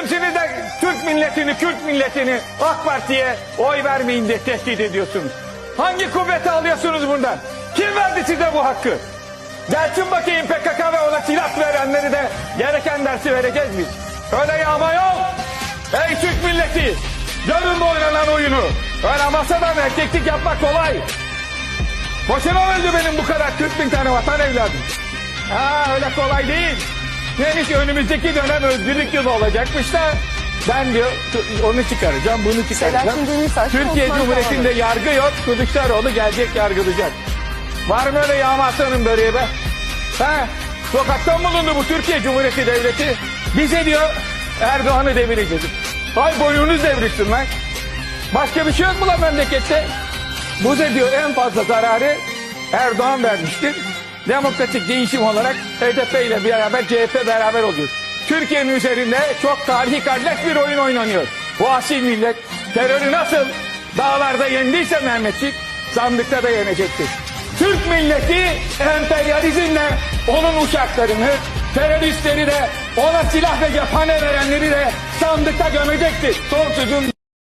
Kimsiniz de Türk milletini, Kürt milletini AK Parti'ye oy vermeyin diye tehdit ediyorsunuz. Hangi kuvveti alıyorsunuz bundan? Kim verdi size bu hakkı? Gelsin bakayım PKK ve ona silah verenleri de gereken dersi vereceğiz biz. Öyle yağma yok. Ey Türk milleti! Görün bu oynanan oyunu. Öyle masadan erkeklik yapmak kolay. Boşuna öldü benim bu kadar 40 bin tane vatan evladım. Ha öyle kolay değil. Demiş önümüzdeki dönem özgürlük yılı olacakmış da ben diyor onu çıkaracağım bunu çıkaracağım. Türkiye Cumhuriyeti'nde yargı yok. Kılıçdaroğlu gelecek yargılayacak. Var mı öyle yağma aslanın böreği be? Ha? Sokaktan bulundu bu Türkiye Cumhuriyeti Devleti. Bize diyor Erdoğan'ı devireceğiz. Hay boynunuz devrilsin lan. Başka bir şey yok mu lan memlekette? Bu da diyor en fazla zararı Erdoğan vermiştir. Demokratik değişim olarak HDP ile beraber CHP beraber oluyor. Türkiye'nin üzerinde çok tarihi kardeş bir oyun oynanıyor. Asil millet terörü nasıl dağlarda yendiyse Mehmetçik sandıkta da yenecektir. Türk milleti emperyalizmle onun uçaklarını, teröristleri de ona silah ve cephane verenleri de sandıkta gömecektir. Son sözüm